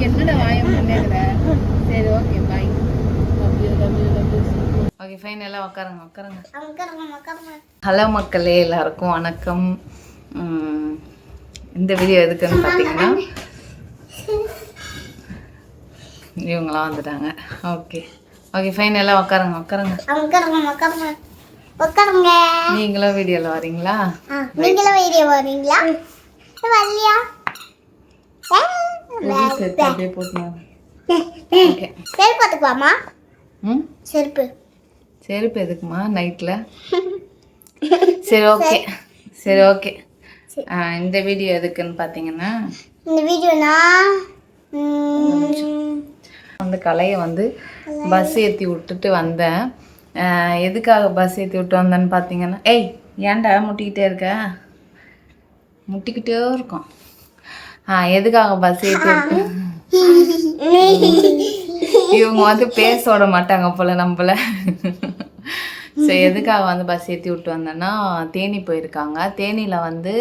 என்னடா வாயம் சரி okay bye okay fine எல்லாம் உட்காருங்க உட்காருங்க ஹலோ மக்களே எல்லாருக்கும் வணக்கம். இந்த வீடியோ எதுக்குன்னு பார்த்தீங்கன்னா இவங்களாம் வந்துட்டாங்க. ஓகே ஓகே ஃபைன் எல்லாம் உட்காருங்க உட்காருங்க நீங்களும் வீடியோவில் வரீங்களா? நீங்களும் வீடியோ வரீங்களா வரலையா அப்படியே செருப்பு பார்த்துக்குவாமா ம் செருப்பு செருப்பு எதுக்குமா? நைட்டில் சரி ஓகே சரி ஓகே இந்த வீடியோ எதுக்குன்னு பார்த்தீங்கன்னா இந்த வீடியோனா ம், அந்த கலையை வந்து பஸ் ஏற்றி விட்டுட்டு வந்தேன். எதுக்காக பஸ் ஏற்றி விட்டு வந்தேன்னு பார்த்தீங்கன்னா ஏய் ஏன்டா முட்டிக்கிட்டே இருக்க? முட்டிக்கிட்டே இருக்கும். ஆ எதுக்காக பஸ் ஏற்றி இவங்க வந்து பேச விட மாட்டாங்க போல நம்மள. ஸோ எதுக்காக வந்து பஸ் ஏற்றி விட்டு வந்தேன்னா தேனி போயிருக்காங்க. தேனியில் வந்து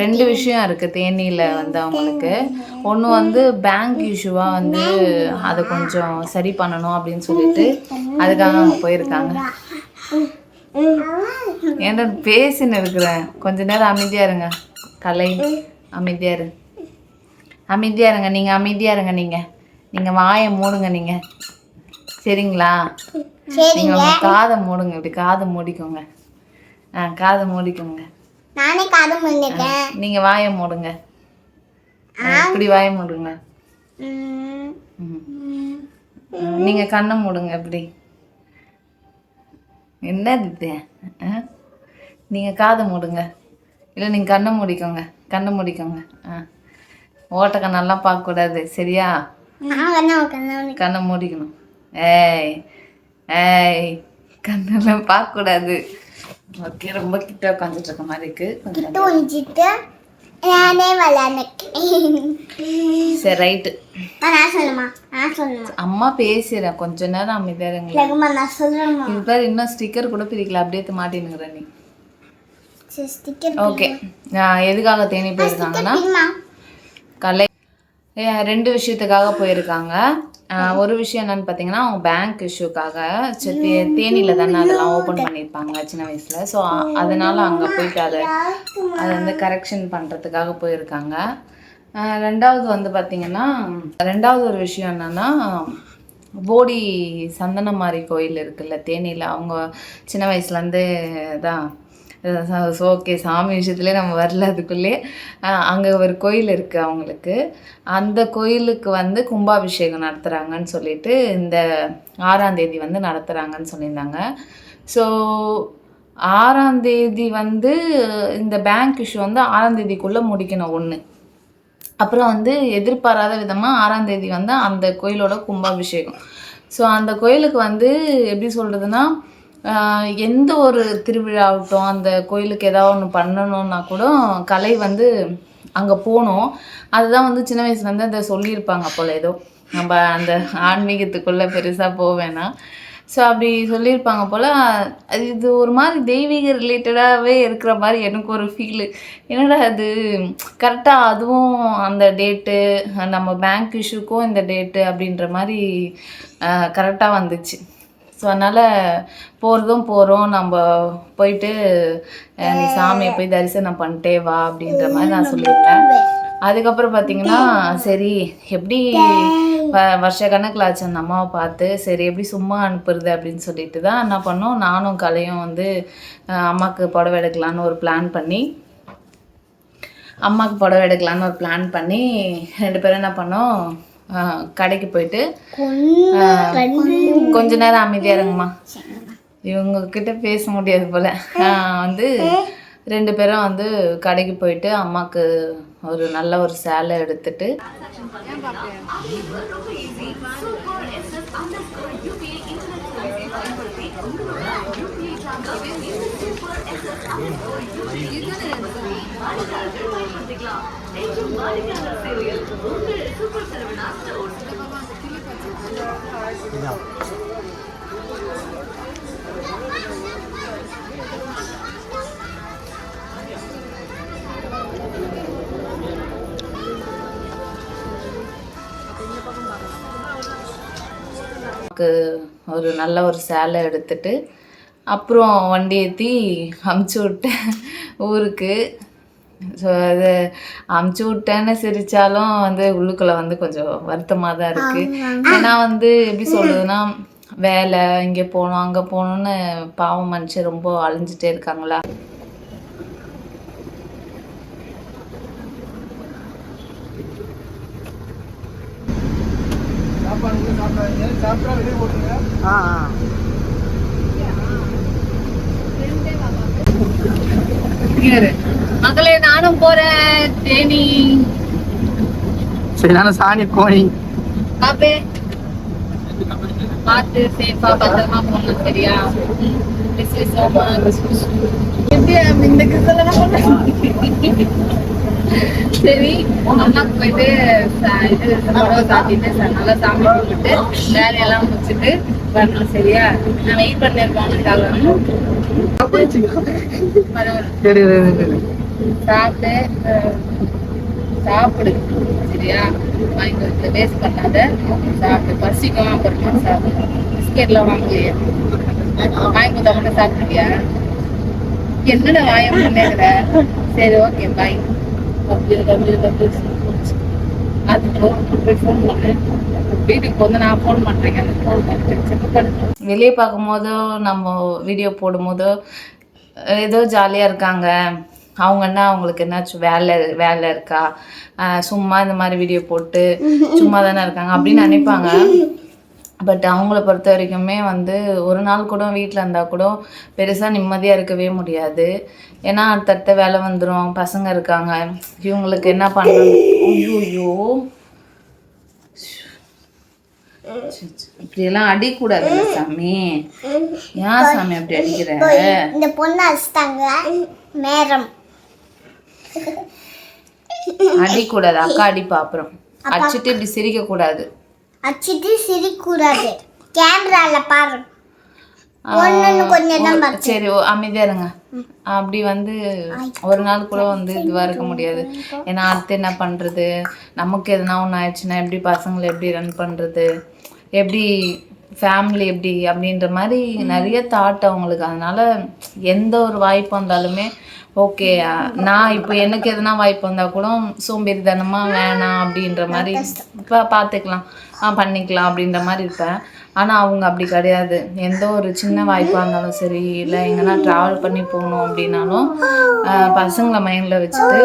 ரெண்டு விஷயம் இருக்குது தேனியில் வந்து அவங்களுக்கு. ஒன்று வந்து பேங்க் இஷ்யூவாக வந்து அதை கொஞ்சம் சரி பண்ணணும் அப்படின்னு சொல்லிட்டு அதுக்காக அவங்க போயிருக்காங்க. ஏன்டா பேசின்னு இருக்கிறேன் கொஞ்ச நேரம் அமைதியாக இருங்க. கலை அமைதியாக இருங்க அமைதியாக இருங்க. நீங்கள் அமைதியாக இருங்க நீங்கள் நீங்கள் வாயை மூடுங்க நீங்கள் சரிங்களா? நீங்கள் உங்கள் காதை மூடுங்க. இப்படி காதை மூடிக்கோங்க. ஆ காதை மூடிக்கோங்க. நானே காது நீங்கள் வாயை மூடுங்க. இப்படி வாயை மூடுங்க. நீங்கள் கண்ணை மூடுங்க இப்படி. என்னது இது நீங்கள் காதை மூடுங்க. இல்லை நீங்கள் கண்ணை மூடிக்கோங்க. கண்ணை மூடிக்கோங்க. ஆ. ஓட்ட கண்ணெல்லாம் பார்க்கக்கூடாது. சரியா? கண்ணா மூடிக்கணும். ஏய் ஏய் கண்ணெல்லாம் பார்க்கக்கூடாது. ஓகே ரொம்ப கிட்ட உட்காந்துட்டு இருக்க மாதிரி இருக்கு. கொஞ்சம் தூஞ்சிட்டு நானே விளையாடுறேன் சரி ரைட்டு. நான் சொல்லுமா நான் சொல்லுமா அம்மா பேசுறேன். கொஞ்ச நேரம் அமைதியா இருங்க இல்லைங்கம்மா நான் சொல்கிறேம்மா இது பேர் இன்னும் ஸ்டிக்கர் கூட பிரிக்கல. அப்படியே எடுத்து மாட்டினுங்கிற நீ. ஓகே எதுக்காக தேனி போயிருக்காங்கன்னா கலை ரெண்டு விஷயத்துக்காக போயிருக்காங்க. ஆஹ் ஒரு விஷயம் என்னன்னு பார்த்தீங்கன்னா அவங்க பேங்க் இஷ்யூக்காக தேனியில் தானே அதெல்லாம் ஓப்பன் பண்ணியிருப்பாங்க சின்ன வயசில். ஸோ அதனால அங்கே போயிட்டு அதை அதை வந்து கரெக்ஷன் பண்ணுறதுக்காக போயிருக்காங்க. ரெண்டாவது வந்து பார்த்தீங்கன்னா ரெண்டாவது ஒரு விஷயம் என்னன்னா போடி சந்தனமாரி கோயில் இருக்குல்ல தேனியில். அவங்க சின்ன வயசுலேருந்து தான் ஸோ ஓகே சாமி விஷயத்துலேயே நம்ம வரல அதுக்குள்ளே. அங்கே ஒரு கோயில் இருக்குது அவங்களுக்கு. அந்த கோயிலுக்கு வந்து கும்பாபிஷேகம் நடத்துகிறாங்கன்னு சொல்லிட்டு இந்த ஆறாம் தேதி வந்து நடத்துகிறாங்கன்னு சொல்லியிருந்தாங்க. ஸோ ஆறாம் தேதி வந்து இந்த பேங்க் இஷ்யூ வந்து ஆறாம் தேதிக்குள்ளே முடிக்கணும் ஒன்று அப்புறம் வந்து எதிர்பாராத விதமாக ஆறாம் தேதி வந்து அந்த கோயிலோட கும்பாபிஷேகம். ஸோ அந்த கோயிலுக்கு வந்து எப்படி சொல்கிறதுனா எந்த ஒரு திருவிழாவட்டும் அந்த கோயிலுக்கு ஏதாவது ஒன்று பண்ணணும்னா கூட கலை வந்து அங்கே போகணும் அதுதான் வந்து சின்ன வயசுலேருந்து அதை சொல்லியிருப்பாங்க போல் ஏதோ. நம்ம அந்த ஆன்மீகத்துக்குள்ளே பெருசாக போவேனா ஸோ அப்படி சொல்லியிருப்பாங்க போல் இது ஒரு மாதிரி தெய்வீக ரிலேட்டடாகவே இருக்கிற மாதிரி எனக்கு ஒரு ஃபீலு என்னடா அது? கரெக்டாக அதுவும் அந்த டேட்டு நம்ம பேங்க் இஷ்யூக்கும் இந்த டேட்டு அப்படின்ற மாதிரி கரெக்டாக வந்துச்சு. ஸோ அதனால் போகிறதும் போகிறோம் நம்ம போயிட்டு நீ சாமியை போய் தரிசனம் பண்ணிட்டே வா அப்படின்ற மாதிரி நான் சொல்லியிருந்தேன் அதுக்கப்புறம் பார்த்தீங்கன்னா சரி எப்படி வ- வருஷ கணக்கில் ஆச்சு அந்த அம்மாவை பார்த்து சரி எப்படி சும்மா அனுப்புறது அப்படின்னு சொல்லிட்டு தான் என்ன பண்ணோம். நானும் கலையும் வந்து அம்மாவுக்கு புடவை எடுக்கலான்னு ஒரு பிளான் பண்ணி அம்மாவுக்கு புடவை எடுக்கலான்னு ஒரு பிளான் பண்ணி ரெண்டு பேரும் என்ன பண்ணோம் கடைக்கு போயிட்டு கொஞ்ச நேரம் அமைதியா இருங்கம்மா. இவங்க கிட்ட பேச முடியாது போல. வந்து ரெண்டு பேரும் வந்து கடைக்கு போயிட்டு அம்மாவுக்கு ஒரு நல்ல ஒரு சேலை எடுத்துட்டு Yeah. க்கு ஒரு நல்ல ஒரு சேலை எடுத்துட்டு அப்புறம் வண்டி ஏற்றி அமுச்சு விட்டேன் ஊருக்கு. ஸோ அது அமுச்சு விட்டேன்னு சிரித்தாலும் வந்து உள்ளுக்குள்ளே வந்து கொஞ்சம் வருத்தமாக தான் இருக்குது ஏன்னா வந்து எப்படி சொல்கிறதுனா வேலை இங்கே போகணும் அங்கே போகணுன்னு பாவம் மனுஷன் ரொம்ப அழிஞ்சிட்டே இருக்காங்களா ஆ ஆ மகளே நானும் போறேன் தேனி. சரி நானும் சாணி கோணி. பாப்பே. பார்த்து சேஃபா பத்திரமா போகணும் சரியா? இந்த? சரி அம்மாக்கு போயிட்டு இது புடவை சாத்திட்டு நல்லா சாமி கும்பிட்டு வேலையெல்லாம் முடிச்சுட்டு வரணும் சரியா? நான் வெயிட் பண்ணிருக்கோம் பரவாயில்ல சரி சரி, சரி. சாப்பிட்டு சாப்பிடு சரியா? வாங்கி வந்து வேஸ்ட் பண்ணாத. சாப்பிட்டு பசிக்கும் அப்புறமா சாப்பிடு. பிஸ்கெட்லாம் வாங்கலையா வாங்கி கொடுத்தா மட்டும் சாப்பிடுவியா? என்னடா வாய முன்னேற சரி okay bye W W W அது ஃபோன் வீட்டுக்கு வந்து நான் ஃபோன் பண்ணுறேங்க ஃபோன் வெளியே பார்க்கும்போதோ நம்ம வீடியோ போடும்போதோ ஏதோ ஜாலியாக இருக்காங்க. அவங்க என்ன அவங்களுக்கு என்னாச்சும் வேலை வேலை இருக்கா? சும்மா இந்த மாதிரி வீடியோ போட்டு சும்மா தானே இருக்காங்க அப்படின்னு நினைப்பாங்க. பட் அவங்கள பொறுத்த வரைக்குமே வந்து ஒரு நாள் கூட வீட்டில் இருந்தால் கூட பெருசாக நிம்மதியாக இருக்கவே முடியாது. ஏன்னா அடுத்தடுத்த வேலை வந்துடும் பசங்க இருக்காங்க. இவங்களுக்கு என்ன பண்ணுறது ஐயோ இப்படியெல்லாம் அடிக்கூடாது சாமி. ஏன் சாமி அப்படி அடிக்கிற? இந்த பொண்ணு அடிச்சிட்டாங்க. நேரம் அடிக்கூடாது அக்கா அடிப்பா அப்புறம் அடிச்சுட்டு இப்படி சிரிக்க கூடாது. அடிச்சிட்டு சிரிக்கூடாது. கேமரால பாரு. சரி அமைதியா இருங்க. அப்படி வந்து ஒரு நாள் கூட வந்து இதுவா இருக்க முடியாது. ஏன்னா அடுத்து என்ன பண்றது? நமக்கு எதுனா ஒன்று ஆயிடுச்சுன்னா எப்படி பசங்களை எப்படி ரன் பண்றது? எப்படி ஃபேமிலி எப்படி அப்படின்ற மாதிரி நிறைய தாட் அவங்களுக்கு. அதனால எந்த ஒரு வாய்ப்பு வந்தாலுமே ஓகே நான் இப்போ எனக்கு எதுனா வாய்ப்பு வந்தால் கூட சோம்பேறித்தனமாக வேணாம் அப்படின்ற மாதிரி இப்போ பார்த்துக்கலாம் ஆ பண்ணிக்கலாம் அப்படின்ற மாதிரி இருப்பேன். ஆனால் அவங்க அப்படி கிடையாது. எந்த ஒரு சின்ன வாய்ப்பாக இருந்தாலும் சரி இல்லை எங்கன்னா ட்ராவல் பண்ணி போகணும் அப்படின்னாலும் பசங்களை மைண்டில் வச்சுட்டு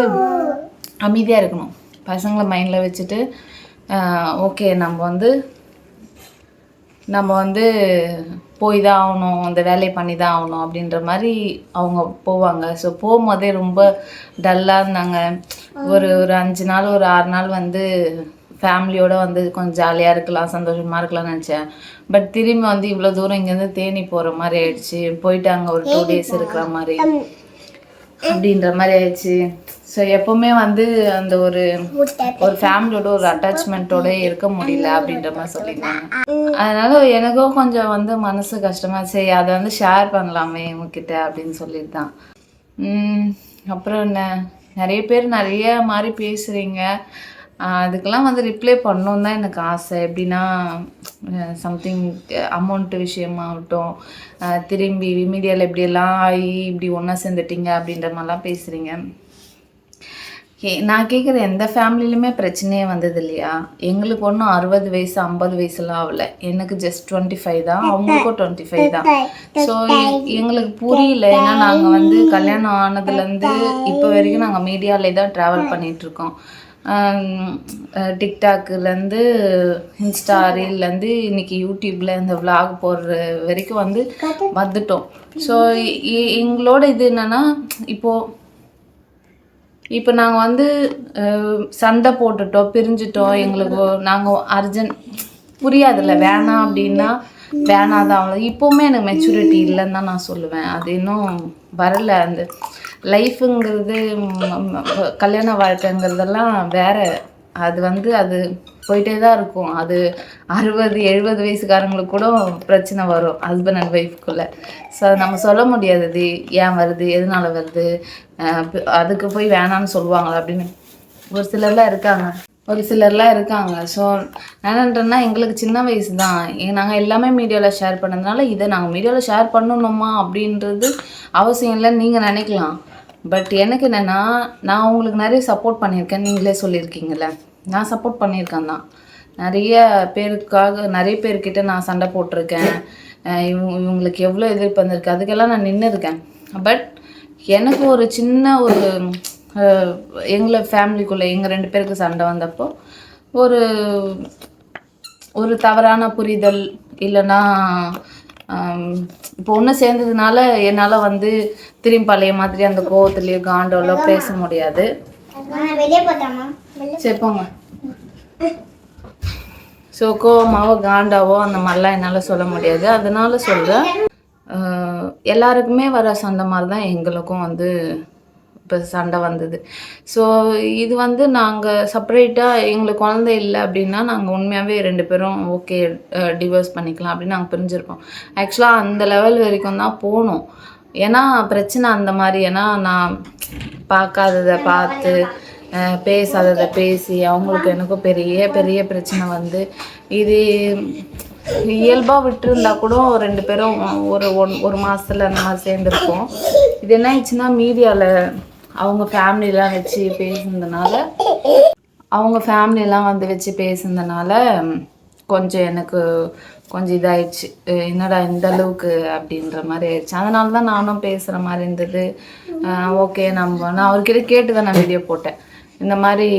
அமைதியாக இருக்கணும். பசங்களை மைண்டில் வச்சுட்டு ஓகே நம்ம வந்து நம்ம வந்து போய் தான் ஆகணும் இந்த வேலையை பண்ணி தான் ஆகணும் அப்படின்ற மாதிரி அவங்க போவாங்க. ஸோ போகும்போதே ரொம்ப டல்லாக இருந்தாங்க. ஒரு ஒரு அஞ்சு நாள் ஒரு ஆறு நாள் வந்து ஃபேமிலியோட வந்து கொஞ்சம் ஜாலியாக இருக்கலாம் சந்தோஷமாக இருக்கலாம்னு நினச்சேன். பட் திரும்பி வந்து இவ்வளோ தூரம் இங்கேருந்து தேனி போகிற மாதிரி ஆயிடுச்சு. போயிட்டு அங்கே ஒரு டூ டேஸ் இருக்கிற மாதிரி. அப்படின்ற மாதிரி ஆயிடுச்சு. ஸோ எப்பவுமே வந்து அந்த ஒரு ஒரு ஃபேமிலியோட ஒரு அட்டாச்மெண்ட்டோட இருக்க முடியல அப்படின்ற மாதிரி சொல்லியிருந்தாங்க. அதனால எனக்கும் கொஞ்சம் வந்து மனசு கஷ்டமா சரி அதை வந்து ஷேர் பண்ணலாமே உங்ககிட்ட அப்படின்னு சொல்லிட்டு தான் உம், அப்புறம் என்ன? நிறைய பேர் நிறைய மாதிரி பேசுறீங்க. அதுக்கெல்லாம் வந்து ரிப்ளை பண்ணணும் தான் எனக்கு ஆசை. எப்படின்னா சம்திங் அமௌண்ட் விஷயமாகட்டும் திரும்பி மீடியாவில் இப்படியெல்லாம் ஆகி இப்படி ஒன்றா சேர்ந்துட்டீங்க அப்படின்ற மாதிரிலாம் பேசுகிறீங்க கே நான் கேட்குற எந்த ஃபேமிலிலுமே பிரச்சனையே வந்தது இல்லையா? எங்களுக்கு ஒன்றும் அறுபது வயசு ஐம்பது வயசுலாம் ஆகல. எனக்கு ஜஸ்ட் டுவெண்ட்டி ஃபைவ் தான் அவங்களுக்கும் டுவெண்ட்டி ஃபைவ் தான். ஸோ எங்களுக்கு புரியல. ஏன்னா நாங்கள் வந்து கல்யாணம் ஆனதுலேருந்து இப்போ வரைக்கும் நாங்கள் மீடியாலே தான் ட்ராவல் பண்ணிகிட்ருக்கோம் டிக்டாக்லேருந்து இன்ஸ்டா ரீல்லேருந்து இன்னைக்கு யூடியூப்பில் இந்த vlog போடுற வரைக்கும் வந்து வந்துட்டோம். ஸோ எங்களோட இது என்னன்னா இப்போது இப்போ நாங்கள் வந்து சண்டை போட்டுட்டோம் பிரிஞ்சுட்டோம் எங்களுக்கு நாங்கள் அர்ஜென்ட் புரியாதுல்ல வேணாம் அப்படின்னா வேணாதான் அவ்வளோ இப்போவுமே எனக்கு மெச்சூரிட்டி இல்லைன்னு தான் நான் சொல்லுவேன். அது இன்னும் வரல. அந்த லைஃபுங்கிறது கல்யாண வாழ்க்கைங்கிறதெல்லாம் வேற. அது வந்து அது போயிட்டே தான் இருக்கும். அது அறுபது எழுபது வயசுக்காரங்களுக்கு கூட பிரச்சனை வரும் ஹஸ்பண்ட் அண்ட் ஒய்ஃப்குள்ளே ஸோ அது நம்ம சொல்ல முடியாது. ஏன் வருது? எதனால வருது? அதுக்கு போய் வேணான்னு சொல்லுவாங்களா அப்படின்னு. ஒரு சிலர்லாம் இருக்காங்க. ஒரு சிலர்லாம் இருக்காங்க. ஸோ என்னன்றேன்னா எங்களுக்கு சின்ன வயசு தான் நாங்கள் எல்லாமே மீடியாவில் ஷேர் பண்ணதுனால இதை நாங்கள் மீடியாவில் ஷேர் பண்ணணுமா அப்படின்றது அவசியம் இல்லைன்னு நீங்கள் நினைக்கலாம். பட் எனக்கு என்னென்னா நான் உங்களுக்கு நிறைய சப்போர்ட் பண்ணியிருக்கேன் நீங்களே சொல்லியிருக்கீங்கள நான் சப்போர்ட் பண்ணியிருக்கேன் தான். நிறைய பேருக்காக நிறைய பேர்கிட்ட நான் சண்டை போட்டிருக்கேன். இவங்க இவங்களுக்கு எவ்வளோ எதிர்ப்பு வந்திருக்கு அதுக்கெல்லாம் நான் நின்று இருக்கேன் பட் எனக்கு ஒரு சின்ன ஒரு எங்களை ஃபேமிலிக்குள்ளே எங்கள் ரெண்டு பேருக்கு சண்டை வந்தப்போ ஒரு ஒரு தவறான புரிதல் இல்லைன்னா இப்போ ஒன்று சேர்ந்ததுனால என்னால் வந்து திரும்பி பழைய மாதிரி அந்த கோவத்துலேயோ காண்டோலோ பேச முடியாது. சரி போங்க. ஸோ கோவமாவோ காண்டாவோ அந்த மாதிரிலாம் என்னால் சொல்ல முடியாது. அதனால சொல்கிறேன் எல்லாருக்குமே வர சண்டை மாதிரி தான் எங்களுக்கும் வந்து இப்போ சண்டை வந்தது. ஸோ இது வந்து நாங்கள் செப்பரேட்டாக எங்களுக்கு குழந்தை இல்லை அப்படின்னா நாங்கள் உண்மையாகவே ரெண்டு பேரும் ஓகே டிவோர்ஸ் பண்ணிக்கலாம் அப்படின்னு நாங்கள் பிரிஞ்சிருக்கோம். ஆக்சுவலாக அந்த லெவல் வரைக்கும் தான் போனோம். ஏன்னா பிரச்சனை அந்த மாதிரி. ஏன்னா நான் பார்க்காததை பார்த்து பேசாததை பேசி அவங்களுக்கு எனக்கும் பெரிய பெரிய பிரச்சனை வந்து. இது இயல்பாக விட்டுருந்தா கூட ரெண்டு பேரும் ஒரு ஒன் ஒரு மாதத்தில் அந்த மாதிரி சேர்ந்துருப்போம். இது என்ன ஆயிடுச்சுன்னா மீடியாவில் அவங்க ஃபேமிலிலாம் வச்சு பேசுனதுனால அவங்க ஃபேமிலிலாம் வந்து வச்சு பேசுனதுனால கொஞ்சம் எனக்கு கொஞ்சம் இதாயிடுச்சு. என்னடா இந்த அளவுக்கு அப்படின்ற மாதிரி ஆயிடுச்சு. அதனால தான் நானும் பேசுகிற மாதிரி இருந்தது. ஓகே நம்ம நான் அவர்கிட்ட கேட்டு தான் நான் வீடியோ போட்டேன். இந்த மாதிரி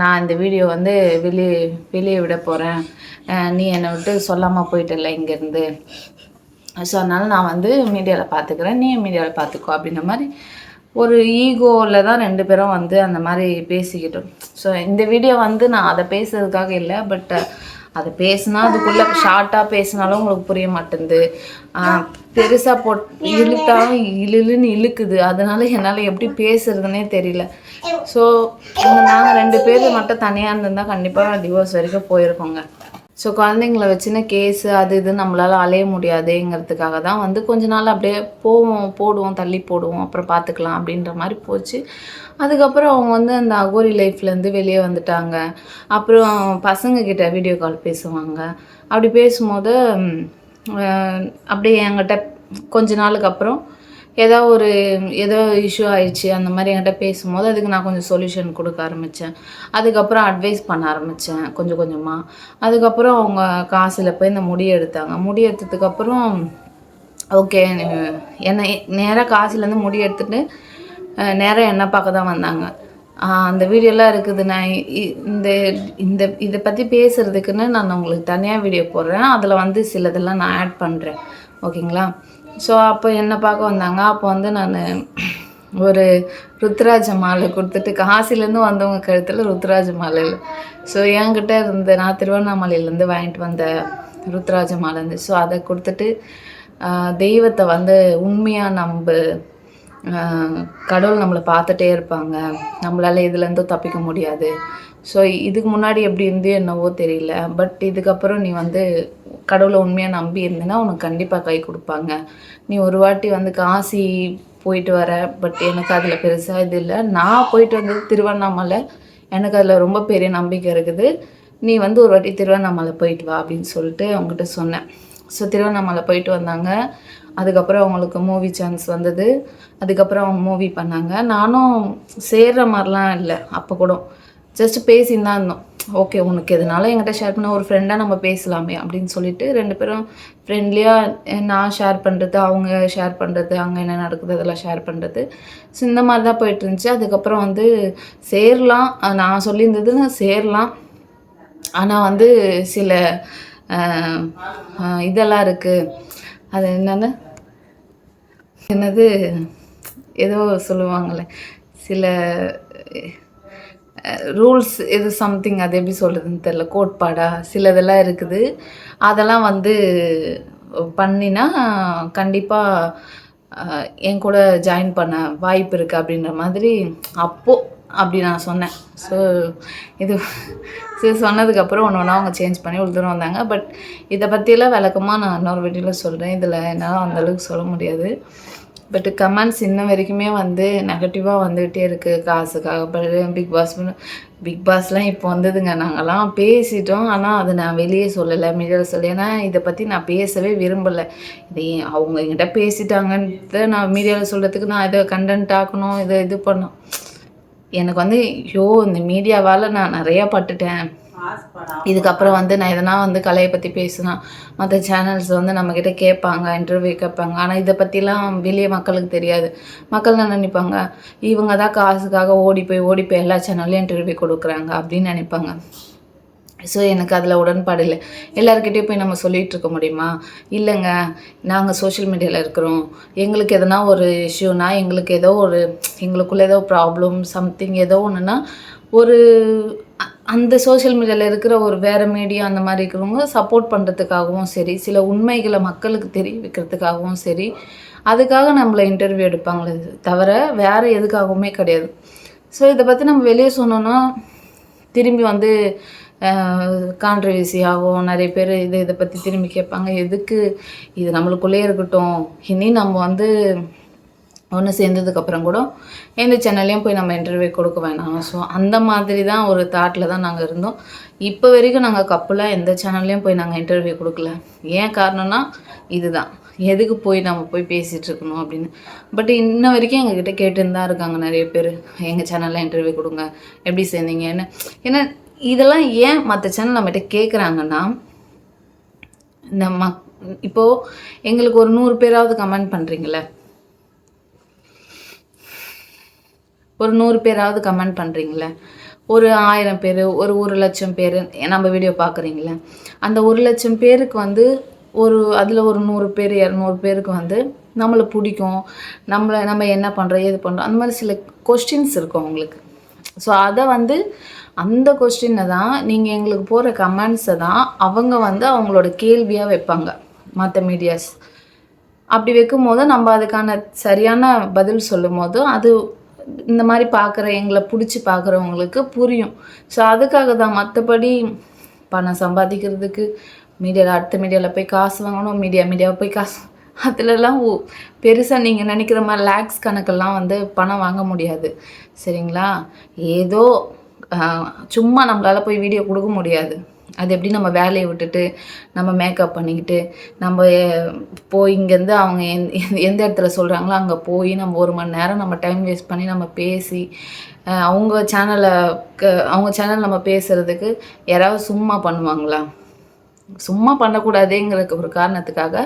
நான் இந்த வீடியோ வந்து வெளியே வெளியே விட போகிறேன் நீ என்னை விட்டு சொல்லாமல் போயிட்டல இங்கேருந்து. ஸோ அதனால் நான் வந்து மீடியாவில் பார்த்துக்கிறேன் நீ மீடியாவில் பார்த்துக்கோ அப்படின்ற மாதிரி ஒரு ஈகோவில் தான் ரெண்டு பேரும் வந்து அந்த மாதிரி பேசிக்கிட்டோம். ஸோ இந்த வீடியோ வந்து நான் அதை பேசுறதுக்காக இல்லை பட் அதை பேசுனா அதுக்குள்ளே ஷார்ட்டாக பேசினாலும் உங்களுக்கு புரிய மாட்டேங்குது பெருசாக போட் இழுத்தாலும் இழுன்னு இழுக்குது. அதனால என்னால் எப்படி பேசுறதுனே தெரியல. ஸோ நாங்கள் ரெண்டு பேர் மட்டும் தனியாக இருந்திருந்தால் கண்டிப்பாக டிவோர்ஸ் வரைக்கும் போயிருக்கோங்க. ஸோ குழந்தைங்கள வச்சுன்னு கேஸு அது இது நம்மளால் அலைய முடியாதுங்கிறதுக்காக தான் வந்து கொஞ்ச நாள் அப்படியே போவோம் போடுவோம் தள்ளி போடுவோம் அப்புறம் பார்த்துக்கலாம் அப்படின்ற மாதிரி போச்சு. அதுக்கப்புறம் அவங்க வந்து அந்த அகோரி லைஃப்லேருந்து வெளியே வந்துட்டாங்க. அப்புறம் பசங்கக்கிட்ட வீடியோ கால் பேசுவாங்க. அப்படி பேசும்போது அப்படியே என்கிட்ட கொஞ்ச நாளுக்கு அப்புறம் ஏதோ ஒரு ஏதோ இஷ்யூ ஆயிடுச்சு அந்த மாதிரி என்கிட்ட பேசும்போது அதுக்கு நான் கொஞ்சம் சொல்யூஷன் கொடுக்க ஆரம்பித்தேன் அதுக்கப்புறம் அட்வைஸ் பண்ண ஆரம்பித்தேன் கொஞ்சம் கொஞ்சமாக அதுக்கப்புறம் அவங்க காசில் போய் இந்த முடி எடுத்தாங்க. முடி எடுத்ததுக்கப்புறம் ஓகே என்னை நேராக காசுலேருந்து முடி எடுத்துகிட்டு நேராக என்ன பார்க்க தான் வந்தாங்க. அந்த வீடியோலாம் இருக்குது. நான் இ- இந்த இந்த இதை பற்றி பேசுகிறதுக்குன்னு நான் உங்களுக்கு தனியாக வீடியோ போடுறேன். அதில் வந்து சிலதெல்லாம் நான் ஆட் பண்ணுறேன் ஓகேங்களா ஸோ அப்போ என்னை பார்க்க வந்தாங்க. அப்போ வந்து நான் ஒரு ருத்ராஜ மாலை கொடுத்துட்டு காசிலேருந்து வந்தவங்க கழுத்தில் ருத்ராஜ மாலை. ஸோ என்கிட்ட இருந்த நான் திருவண்ணாமலையிலேருந்து வாங்கிட்டு வந்த ருத்ராஜ மாலை இருந்து ஸோ அதை கொடுத்துட்டு தெய்வத்தை வந்து உண்மையாக நம்ப கடவுள் நம்மளை பார்த்துட்டே இருப்பாங்க. நம்மளால் இதுலேருந்தும் தப்பிக்க முடியாது. ஸோ இதுக்கு முன்னாடி எப்படி இருந்து என்னவோ தெரியல. பட் இதுக்கப்புறம் நீ வந்து கடவுளை உண்மையாக நம்பி இருந்தேன்னா உனக்கு கண்டிப்பாக கை கொடுப்பாங்க. நீ ஒரு வாட்டி வந்து காசி போயிட்டு வர பட் எனக்கு அதில் பெருசாக இது இல்லை. நான் போயிட்டு வந்தது திருவண்ணாமலை. எனக்கு அதில் ரொம்ப பெரிய நம்பிக்கை இருக்குது. நீ வந்து ஒரு வாட்டி திருவண்ணாமலை போயிட்டு வா அப்படின்னு சொல்லிட்டு அவங்ககிட்ட சொன்னேன். ஸோ திருவண்ணாமலை போயிட்டு வந்தாங்க. அதுக்கப்புறம் அவங்களுக்கு மூவி சான்ஸ் வந்தது. அதுக்கப்புறம் அவங்க மூவி பண்ணாங்க. நானும் சேர்ற மாதிரிலாம் இல்லை அப்போ கூட. ஜஸ்ட் பேசின்னு தான் இருந்தோம். ஓகே உனக்கு எதனால என்கிட்ட ஷேர் பண்ண ஒரு ஃப்ரெண்டாக நம்ம பேசலாமே அப்படின்னு சொல்லிட்டு ரெண்டு பேரும் ஃப்ரெண்ட்லியாக நான் ஷேர் பண்ணுறது அவங்க ஷேர் பண்ணுறது அங்கே என்ன நடக்குது அதெல்லாம் ஷேர் பண்ணுறது ஸோ இந்த மாதிரி தான் போயிட்டு இருந்துச்சு. அதுக்கப்புறம் வந்து சேரலாம். நான் சொல்லியிருந்தது சேரலாம். ஆனால் வந்து சில இதெல்லாம் இருக்குது அது என்னென்ன? என்னது? ஏதோ சொல்லுவாங்களே. சில ரூல்ஸ் எது சம்திங் அது எப்படி சொல்கிறதுன்னு தெரில கோட்பாடா? சிலதெல்லாம் இருக்குது. அதெல்லாம் வந்து பண்ணினா கண்டிப்பாக என் கூட ஜாயின் பண்ண வாய்ப்பு இருக்குது அப்படின்ற மாதிரி அப்போது அப்படி நான் சொன்னேன். ஸோ இது சரி சொன்னதுக்கப்புறம் ஒன்று ஒன்றா அவங்க சேஞ்ச் பண்ணி இவ்வளோ வந்தாங்க. பட் இதை பற்றியெல்லாம் விளக்கமாக நான் இன்னொரு வீடியோவில் சொல்கிறேன் இதில் என்னால் அந்தளவுக்கு சொல்ல முடியாது. பட் கமெண்ட்ஸ் இன்ன வரைக்குமே வந்து நெகட்டிவாக வந்துகிட்டே இருக்குது காசுக்காக பிக் பாஸ் பிக் பாஸ்லாம் இப்போ வந்ததுங்க. நாங்கள்லாம் பேசிட்டோம். ஆனால் அதை நான் வெளியே சொல்லலை மீடியாவில் சொல்லி ஏன்னா இதை பற்றி நான் பேசவே விரும்பலை. இது அவங்க என்கிட்ட பேசிட்டாங்கன்ட்டு நான் மீடியாவில் சொல்கிறதுக்கு நான் இதை கண்டென்ட் ஆக்கணும் இதை இது பண்ணோம் எனக்கு வந்து ஐயோ இந்த மீடியாவால் நான் நிறையா பட்டுட்டேன். இதுக்கப்புறம் வந்து நான் எதனா வந்து கலையை பற்றி பேசினா மற்ற சேனல்ஸ் வந்து நம்மக்கிட்ட கேட்பாங்க இன்டர்வியூ கேட்பாங்க. ஆனால் இதை பற்றிலாம் வெளியே மக்களுக்கு தெரியாது. மக்கள் என்ன நினைப்பாங்க? இவங்க தான் காசுக்காக ஓடி போய் ஓடி போய் எல்லா சேனல்லையும் இன்டர்வியூ கொடுக்குறாங்க அப்படின்னு நினைப்பாங்க. ஸோ எனக்கு அதில் உடன்பாடு இல்லை. எல்லாருக்கிட்டேயும் போய் நம்ம சொல்லிகிட்டு இருக்க முடியுமா? இல்லைங்க. நாங்கள் சோஷியல் மீடியாவில் இருக்கிறோம். எங்களுக்கு எதனா ஒரு இஷ்யூனா எங்களுக்கு ஏதோ ஒரு எங்களுக்குள்ள ஏதோ ப்ராப்ளம் சம்திங் ஏதோ ஒன்றுனா ஒரு அந்த சோஷியல் மீடியாவில் இருக்கிற ஒரு வேறு மீடியா அந்த மாதிரி இருக்கிறவங்க சப்போர்ட் பண்ணுறதுக்காகவும் சரி சில உண்மைகளை மக்களுக்கு தெரிய வைக்கிறதுக்காகவும் சரி அதுக்காக நம்மளை இன்டர்வியூ எடுப்பாங்களே தவிர வேறு எதுக்காகவுமே கிடையாது. ஸோ இதை பற்றி நம்ம வெளியே சொன்னோன்னா திரும்பி வந்து கான்ட்ரவர்சி ஆகும் நிறைய பேர் இதை இதை பற்றி திரும்பி கேட்பாங்க. எதுக்கு? இது நம்மளுக்குள்ளே இருக்கட்டும். இனி நம்ம வந்து ஒன்று சேர்ந்ததுக்கப்புறம் கூட எந்த சேனல்லையும் போய் நம்ம இன்டர்வியூ கொடுக்க வேணாம். ஸோ அந்த மாதிரி தான் ஒரு தாட்டில் தான் நாங்கள் இருந்தோம். இப்போ வரைக்கும் நாங்கள் கப்பலாக எந்த சேனல்லையும் போய் நாங்கள் இன்டர்வியூ கொடுக்கல. ஏன் காரணம்னா இதுதான். எதுக்கு போய் நம்ம போய் பேசிகிட்டு இருக்கணும் அப்படின்னு. பட் இன்ன வரைக்கும் எங்ககிட்ட கேட்டுன்னு தான் இருக்காங்க நிறைய பேர். எங்கள் சேனலில் இன்டர்வியூ கொடுங்க எப்படி சேர்ந்தீங்கன்னு. ஏன்னா இதெல்லாம் ஏன் மற்ற சேனல் நம்மகிட்ட கேட்குறாங்கன்னா இந்த மக் இப்போது எங்களுக்கு ஒரு நூறு பேராவது கமெண்ட் பண்ணுறீங்களே ஒரு நூறு பேராவது கமெண்ட் பண்ணுறீங்களே ஒரு ஆயிரம் பேர் ஒரு ஒரு லட்சம் பேர் நம்ம வீடியோ பார்க்குறீங்களே அந்த ஒரு லட்சம் பேருக்கு வந்து ஒரு அதில் ஒரு நூறு பேர் இரநூறு பேருக்கு வந்து நம்மளை பிடிக்கும். நம்மளை நம்ம என்ன பண்ணுறோம் ஏது பண்ணுறோம் அந்த மாதிரி சில கொஸ்டின்ஸ் இருக்கும் அவங்களுக்கு ஸோ அதை வந்து அந்த கொஸ்டினை தான் நீங்கள் எங்களுக்கு போகிற கமெண்ட்ஸை தான் அவங்க வந்து அவங்களோட கேள்வியாக வைப்பாங்க மற்ற மீடியாஸ் அப்படி வைக்கும்போது நம்ம அதுக்கான சரியான பதில் சொல்லும் போது அது இந்த மாதிரி பார்க்குற எங்களை பிடிச்சி பார்க்குறவங்களுக்கு புரியும். ஸோ அதுக்காக தான் மற்றபடி பணம் சம்பாதிக்கிறதுக்கு மீடியாவில் அடுத்த மீடியாவில் போய் காசு வாங்கணும் மீடியா மீடியாவை போய் காசு அதுலலாம் பெருசாக நீங்கள் நினைக்கிற மாதிரி லேக்ஸ் கணக்கெல்லாம் வந்து பணம் வாங்க முடியாது. சரிங்களா? ஏதோ சும்மா நம்மளால் போய் வீடியோ கொடுக்க முடியாது. அது எப்படி நம்ம வேலையை விட்டுட்டு நம்ம மேக்கப் பண்ணிக்கிட்டு நம்ம போய் இங்கேருந்து அவங்க எந் எந்த- எந்த இடத்துல சொல்கிறாங்களோ அங்கே போய் நம்ம ஒரு மணி நேரம் நம்ம டைம் வேஸ்ட் பண்ணி நம்ம பேசி அவங்க சேனலை அவங்க சேனல் நம்ம பேசுகிறதுக்கு யாராவது சும்மா பண்ணுவாங்களா? சும்மா பண்ணக்கூடாதேங்கிறதுக்கு ஒரு காரணத்துக்காக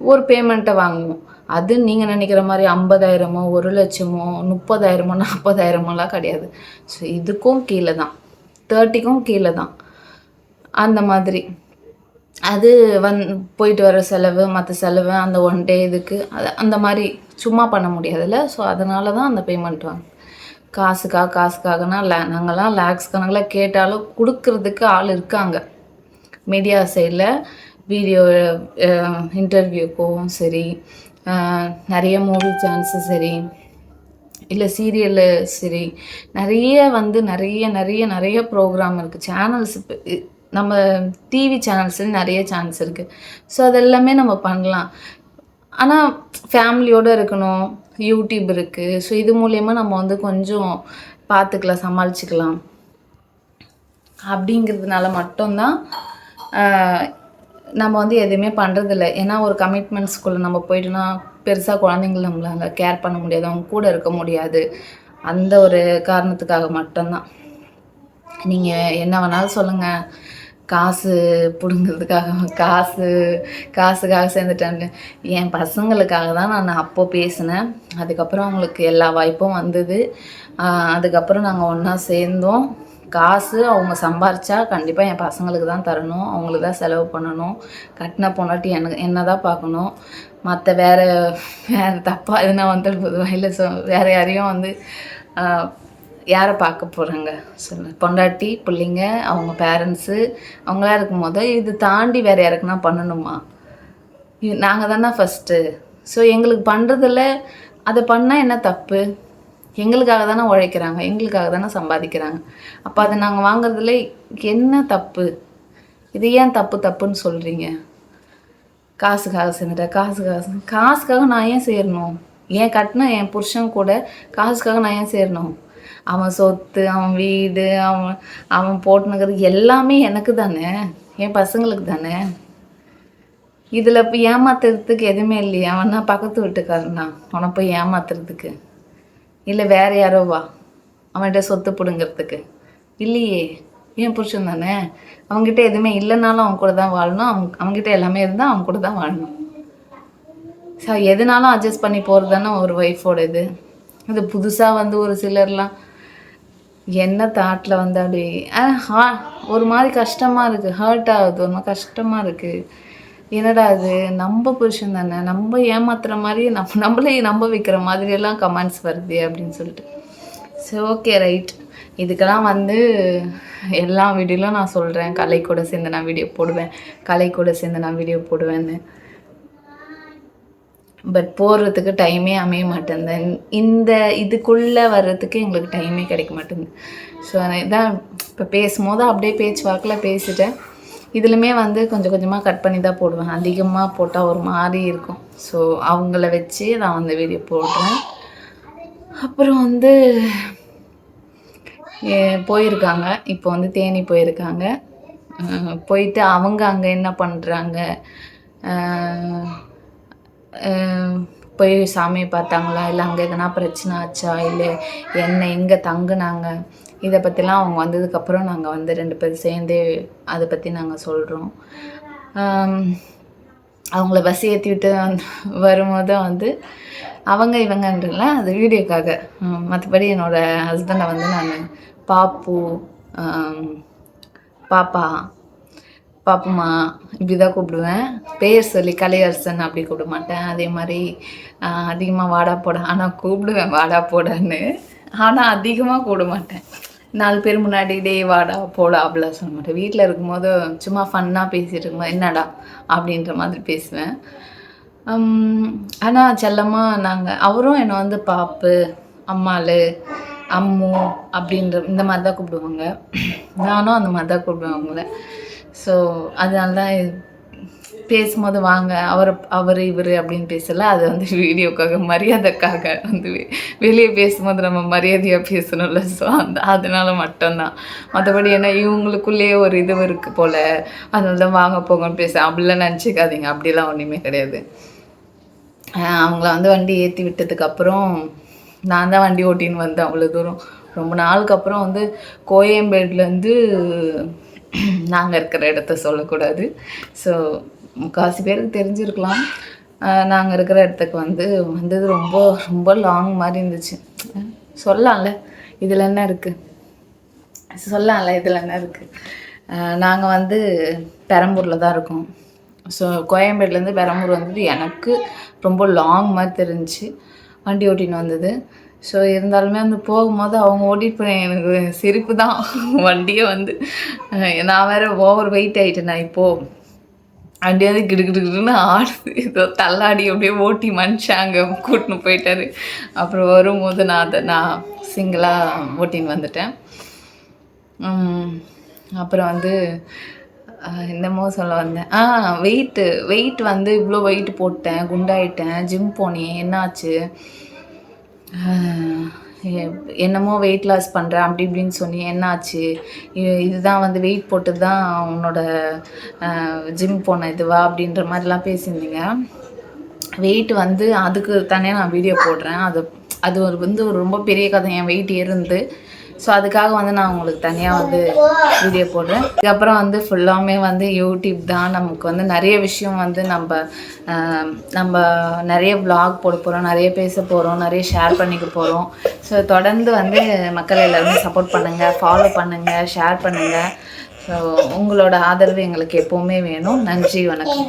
ஒரு பேமெண்ட்டை வாங்குவோம். அது நீங்கள் நினைக்கிற மாதிரி ஐம்பதாயிரமோ ஒரு லட்சமோ முப்பதாயிரமோ நாற்பதாயிரமோலாம் கிடையாது. ஸோ இதுக்கும் கீழே தான். தேர்ட்டிக்கும் கீழே தான். அந்த மாதிரி. அது வந் போயிட்டு வர செலவு மற்ற செலவு அந்த ஒன் டே இதுக்கு அது அந்த மாதிரி சும்மா பண்ண முடியாதுல்ல? ஸோ அதனால தான் அந்த பேமெண்ட் வாங்க காசுக்காக காசுக்காகனா லே நாங்கள்லாம் லேக்ஸ் கணக்கில் கேட்டாலும் கொடுக்கறதுக்கு ஆள் இருக்காங்க. மீடியா சைடில் வீடியோ இன்டர்வியூக்கும் சரி நிறைய மூவி சான்ஸு சரி இல்லை சீரியலு சரி நிறைய வந்து நிறைய நிறைய நிறைய ப்ரோக்ராம் இருக்குது சேனல்ஸ் நம்ம டிவி சேனல்ஸ்ல நிறைய சான்ஸ் இருக்குது ஸோ அதெல்லாமே நம்ம பண்ணலாம். ஆனால் ஃபேமிலியோடு இருக்கணும். யூடியூப் இருக்குது ஸோ இது மூலயமா நம்ம வந்து கொஞ்சம் பார்த்துக்கலாம் சமாளிச்சுக்கலாம். அப்படிங்கிறதுனால மட்டும்தான் நம்ம வந்து எதுவுமே பண்ணுறதில்ல ஏன்னா ஒரு கமிட்மெண்ட்ஸ்குள்ளே நம்ம போயிட்டோன்னா பெருசாக குழந்தைங்கள நம்மளால் கேர் பண்ண முடியாது. அவங்க கூட இருக்க முடியாது. அந்த ஒரு காரணத்துக்காக மட்டும்தான். நீங்கள் என்ன வேணாலும் சொல்லுங்கள் காசு பிடுங்கிறதுக்காக காசு காசுக்காக சேர்ந்துட்டேன் என் பசங்களுக்காக தான் நான் அப்போ பேசினேன். அதுக்கப்புறம் அவங்களுக்கு எல்லா வாய்ப்பும் வந்தது. அதுக்கப்புறம் நாங்கள் ஒன்றா சேர்ந்தோம். காசு அவங்க சம்பாரிச்சா கண்டிப்பாக என் பசங்களுக்கு தான் தரணும். அவங்களுக்கு தான் செலவு பண்ணணும். கட்டின பொண்டாட்டி எனக்கு என்ன தான் பார்க்கணும். மற்ற வேறு வேறு தப்பாக எதுனா வந்து இல்லை வேறு யாரையும் வந்து யாரை பார்க்க போகிறாங்க சொல்லு. பொண்டாட்டி பிள்ளைங்க அவங்க பேரண்ட்ஸு அவங்களாம் இருக்கும்போது இது தாண்டி வேறு யாருக்குன்னா பண்ணணுமா? நாங்கள் தானே ஃபஸ்ட்டு ஸோ எங்களுக்கு பண்ணுறதில் அதை பண்ணால் என்ன தப்பு? எங்களுக்காக தானே உழைக்கிறாங்க. எங்களுக்காக தானே சம்பாதிக்கிறாங்க. அப்போ அதை நாங்கள் வாங்குறதுல என்ன தப்பு? இது ஏன் தப்பு தப்புன்னு சொல்கிறீங்க காசுக்காக சேர்ந்துட்டேன் காசுக்காக காசு. காசுக்காக நான் ஏன் சேரணும்? ஏன் கட்டின என் புருஷன் கூட காசுக்காக நான் ஏன் சேரணும்? அவன் சொத்து அவன் வீடு அவன் அவன் போட்டுனுக்கிறது எல்லாமே எனக்கு தானே. என் பசங்களுக்கு தானே. இதில் இப்போ ஏமாத்துறதுக்கு எதுவுமே இல்லையா. அவனா பக்கத்து வீட்டுக்காரனா. அவனை போய் ஏமாத்துறதுக்கு. இல்லை வேற யாரோ வா. அவன்கிட்ட சொத்து பிடுங்கிறதுக்கு. இல்லையே. என் புருஷன் தானே. அவங்ககிட்ட எதுவுமே இல்லைனாலும் அவன் கூட தான் வாழணும். அவங்க அவங்ககிட்ட எல்லாமே இருந்தால் அவன் கூட தான் வாழணும். ஸோ எதுனாலும் அட்ஜஸ்ட் பண்ணி போகிறது தானே ஒரு ஒய்ஃபோட இது. இது புதுசாக வந்து ஒரு சிலர்லாம் என்ன தாட்டில் வந்து அப்படி ஹா- ஒரு மாதிரி கஷ்டமாக இருக்குது ஹர்ட் ஆகுது ஒரு மாதிரி கஷ்டமாக இருக்குது என்னடா இது நம்ம புருஷன் தானே நம்ம ஏமாத்துற மாதிரி நம்ம நம்மளே நம்ப வைக்கிற மாதிரியெல்லாம் கமெண்ட்ஸ் வருது அப்படின்னு சொல்லிட்டு. சரி ஓகே ரைட் இதுக்கெல்லாம் வந்து எல்லா வீடியோலும் நான் சொல்கிறேன் கலை கூட சேர்ந்து நான் வீடியோ போடுவேன். கலை கூட சேர்ந்து நான் வீடியோ போடுவேன்னு. பட் போடுறதுக்கு டைமே அமைய மாட்டேந்தேன் இந்த இதுக்குள்ளே வர்றதுக்கு எங்களுக்கு டைமே கிடைக்க மாட்டேங்குது ஸோ இதான் இப்போ பேசும்போது அப்படியே பேச்சு வாக்கில் பேசிட்டேன். இதுலையுமே வந்து கொஞ்சம் கொஞ்சமாக கட் பண்ணி தான் போடுவேன். அதிகமாக போட்டால் ஒரு மாதிரி இருக்கும். ஸோ அவங்கள வச்சு நான் வந்து வீடியோ போடுறேன். அப்புறம் வந்து போயிருக்காங்க. இப்போ வந்து தேனி போயிருக்காங்க. போயிட்டு அவங்க அங்கே என்ன பண்ணுறாங்க போய் சாமியை பார்த்தாங்களா? இல்லை அங்கே எதனா பிரச்சனை ஆச்சா? இல்லை என்ன எங்கே தங்குனாங்க? இதை பற்றிலாம் அவங்க வந்ததுக்கப்புறம் நாங்கள் வந்து ரெண்டு பேரும் சேர்ந்தே அதை பற்றி நாங்கள் சொல்கிறோம் அவங்கள பஸ் ஏற்றி விட்டு வந்து வரும்போது வந்து அவங்க இவங்கன்றல அது வீடியோக்காக மற்றபடி என்னோடய ஹஸ்பண்டை வந்து நான் பாப்பு பாப்பா பாப்புமா இப்படி தான் கூப்பிடுவேன். பேர் சொல்லி கலையரசன் அப்படி கூப்பிட மாட்டேன். அதே மாதிரி அதிகமாக வாடா போட. ஆனால் கூப்பிடுவேன் வாடா போடான்னு. ஆனால் அதிகமாக கூப்பிட மாட்டேன். நாலு பேர் முன்னாடி டே வாடா போடா அப்படிலாம் சொல்ல மாட்டேன். வீட்டில் இருக்கும்போது சும்மா ஃபன்னாக பேசிகிட்டு இருக்கும்போது என்னடா? அப்படின்ற மாதிரி பேசுவேன். ஆனால் செல்லமாக நாங்கள் அவரும் என்னை வந்து பாப்பு அம்மாளு அம்மு அப்படின்ற இந்த மாதிரி தான் கூப்பிடுவாங்க. நானும் அந்த மாதிரி தான் கூப்பிடுவேன் அவங்கள. ஸோ அதனால தான் பேசும்போது வாங்க அவர் அவர் இவர் அப்படின்னு பேசல. அது வந்து வீடியோக்காக மரியாதைக்காக வந்து வெளியே பேசும்போது நம்ம மரியாதையாக பேசணும்ல. ஸோ அந்த அதனால மட்டும்தான். மற்றபடி என்ன இவங்களுக்குள்ளேயே ஒரு இது இருக்குது போல். அதனால தான் வாங்க போங்கன்னு பேச அப்படிலாம் நினச்சிக்காதீங்க. அப்படிலாம் ஒன்றுமே கிடையாது. அவங்கள வந்து வண்டி ஏற்றி விட்டதுக்கப்புறம் நான் தான் வண்டி ஓட்டின்னு வந்தேன் அவ்வளோ தூரம். ரொம்ப நாளுக்கு அப்புறம் வந்து கோயம்பேடுலேருந்து நாங்கள் இருக்கிற இடத்த சொல்லக்கூடாது. ஸோ முக்காசி பேருக்கு தெரிஞ்சிருக்கலாம். நாங்கள் இருக்கிற இடத்துக்கு வந்து வந்தது ரொம்ப ரொம்ப லாங் மாதிரி இருந்துச்சு. சொல்லலாம்ல இதில் என்ன இருக்குது சொல்லலாம்ல இதில் என்ன இருக்குது நாங்கள் வந்து பெரம்பூரில் தான் இருக்கோம். ஸோ கோயம்பேட்லேருந்து பெரம்பூர் வந்தது எனக்கு ரொம்ப லாங் மாதிரி தெரிஞ்சுச்சு. வண்டி ஓட்டின்னு வந்தது. ஸோ இருந்தாலுமே அந்த போகும்போது அவங்க ஓட்டிட்டு போய் எனக்கு சிரிப்பு தான் வண்டியை வந்து நான் வேறு ஓவர் வெயிட் ஆகிட்டேன் நான் இப்போது வண்டி வந்து கிடுகிடுன்னு ஆடுது. ஏதோ தள்ளாடி அப்படியே ஓட்டி மனுஷன் அங்கே கூட்டின்னு போயிட்டாரு. அப்புறம் வரும்போது நான் அதை நான் சிங்கிளாக ஓட்டின்னு வந்துட்டேன். அப்புறம் வந்து என்னமோ சொல்ல வந்தேன். ஆ வெயிட்டு வெயிட் வந்து இவ்வளோ வெயிட் போட்டேன் குண்டாயிட்டேன் ஜிம் போனேன் என்னாச்சு? என்னமோ வெயிட் லாஸ் பண்ணுறேன் அப்படி இப்படின்னு சொன்னி என்னாச்சு? இதுதான் வந்து வெயிட் போட்டு தான் உன்னோட ஜிம் போன இதுவா? அப்படின்ற மாதிரிலாம் பேசியிருந்தீங்க. வெயிட் வந்து அதுக்கு தானே நான் வீடியோ போடுறேன். அது அது ஒரு வந்து ஒரு ரொம்ப பெரிய கதை. என் வெயிட் இருந்து ஸோ அதுக்காக வந்து நான் உங்களுக்கு தனியாக வந்து வீடியோ போடுறேன். இதுக்கப்புறம் வந்து ஃபுல்லாமே வந்து யூடியூப் தான். நமக்கு வந்து நிறைய விஷயம் வந்து நம்ம நம்ம நிறைய vlog போட போகிறோம் நிறைய பேச போகிறோம் நிறைய ஷேர் பண்ணிக்க போகிறோம் ஸோ தொடர்ந்து வந்து மக்கள் எல்லாருமே சப்போர்ட் பண்ணுங்கள் ஃபாலோ பண்ணுங்கள் ஷேர் பண்ணுங்கள் ஸோ உங்களோட ஆதரவு எங்களுக்கு எப்போவுமே வேணும். நன்றி வணக்கம்.